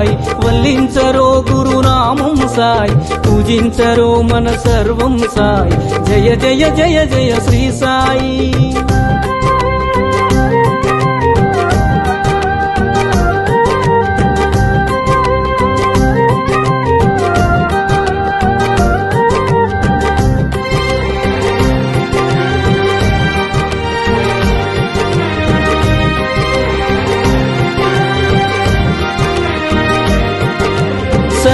సాయి వల్లించరో గురునామం సాయి పూజించరో మన సర్వం సాయి. జయ జయ జయ జయ శ్రీ సాయి.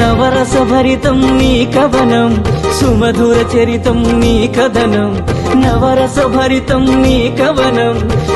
నవరస భరితం నీ కవనం సుమధుర చరితం నీ కథనం. నవరస భరితం నీ కవనం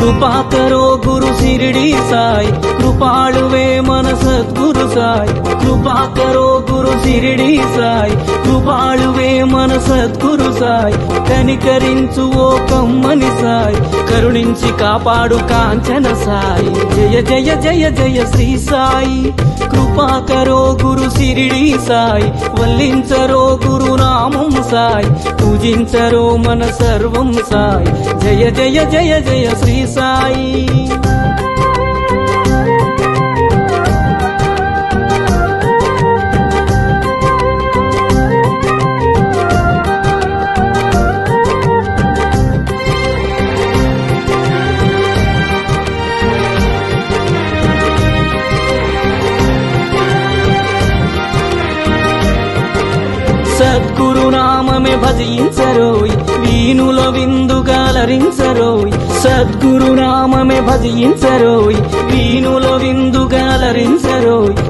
కృపా కరో గురు సిరిడి సాయి. కృపాళువే మన సద్గురు సాయి. కృపా కరో గురు సిరిడి సాయి. కృపాళువే మన సద్గురు సాయి. కనికరించు ఓ కమ్మని సాయ్. కరుణించి కాపాడు కాంచన సాయి. జయ జయ జయ జయ శ్రీ సాయి. కృపాకరో గురు సిరిడి సాయి. వల్లించరో గురునామం సాయి. పూజించరో మన సర్వం సాయి. జయ జయ జయ జయ శ్రీ సాయి సద్గురునామే భజించరోయ్. వీణుల విందుగాలరించరోయ్ సద్గురునామే భజించరోయ్. వీణుల విందుగాలరించరోయ్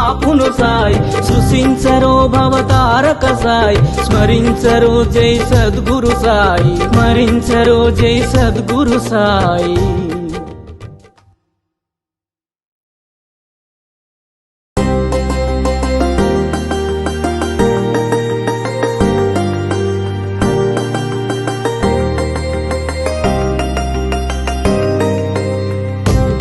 బాపును సాయి సృశించరో భవతారక సాయి స్మరించరో జై సద్గురు సాయి స్మరించరో జై సద్గురు సాయి.